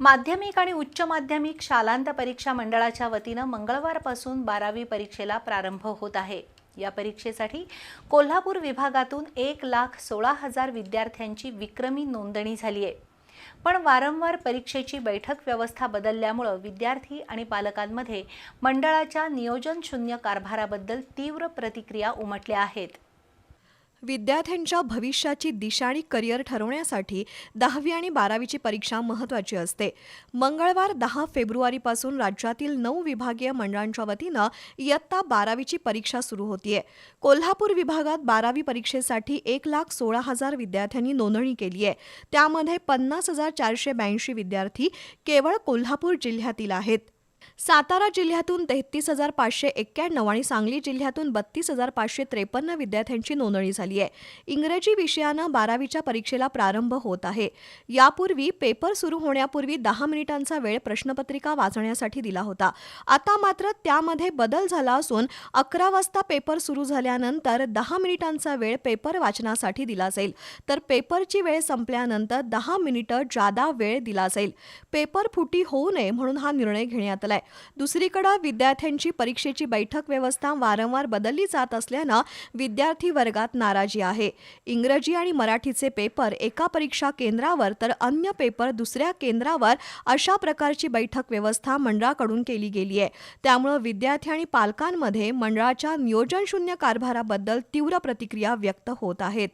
माध्यमिक आणि उच्च माध्यमिक शालांत परीक्षा मंडळाच्या वतीनं मंगळवारपासून बारावी परीक्षेला प्रारंभ होत आहे. या परीक्षेसाठी कोल्हापूर विभागातून एक लाख सोळा हजार विद्यार्थ्यांची विक्रमी नोंदणी झाली आहे. पण वारंवार परीक्षेची बैठक व्यवस्था बदलल्यामुळं विद्यार्थी आणि पालकांमध्ये मंडळाच्या नियोजनशून्य कारभाराबद्दल तीव्र प्रतिक्रिया उमटल्या आहेत. विद्यार्थ्यांच्या भविष्याची दिशा आणि करिअर ठरवण्यासाठी दहावी आणि बारावीची परीक्षा महत्त्वाची असते. मंगळवार दहा फेब्रुवारीपासून राज्यातील नऊ विभागीय मंडळांच्या वतीनं इयत्ता बारावीची परीक्षा सुरू होतीये. कोल्हापूर विभागात बारावी परीक्षेसाठी एक लाख सोळा हजार विद्यार्थ्यांनी नोंदणी केली आहे त्यामध्ये पन्नास हजार चारशे ब्याऐंशी विद्यार्थी केवळ कोल्हापूर जिल्ह्यातील आहेत. सातारा जिल्ह्यातून तेहतीस हजार पाचशे एक्क्याण्णव आणि सांगली जिल्ह्यातून बत्तीस हजार पाचशे त्रेपन्न विद्यार्थ्यांची नोंदणी झाली आहे. इंग्रजी विषयानं बारावीच्या परीक्षेला प्रारंभ होत आहे. यापूर्वी पेपर सुरू होण्यापूर्वी दहा मिनिटांचा वेळ प्रश्नपत्रिका वाचण्यासाठी दिला होता. आता मात्र त्यामध्ये बदल झाला असून अकरा वाजता पेपर सुरू झाल्यानंतर दहा मिनिटांचा वेळ पेपर वाचनासाठी दिला जाईल. तर पेपरची वेळ संपल्यानंतर दहा मिनिटं जादा वेळ दिला जाईल. पेपर फुटी होऊ नये म्हणून हा निर्णय घेण्यात आलाय दुसरीकडे विद्यार्थ्यांची परीक्षेची बैठक व्यवस्था वारंवार बदलली जात असल्यानं विद्यार्थी वर्गात नाराजी आहे. इंग्रजी आणि मराठीचे पेपर एका परीक्षा केंद्रावर तर अन्य पेपर दुसऱ्या केंद्रावर अशा प्रकारची बैठक व्यवस्था मंडळाकडून केली गेली आहे त्यामुळं विद्यार्थी आणि पालकांमध्ये मंडळाच्या नियोजनशून्य कारभाराबद्दल तीव्र प्रतिक्रिया व्यक्त होत आहेत.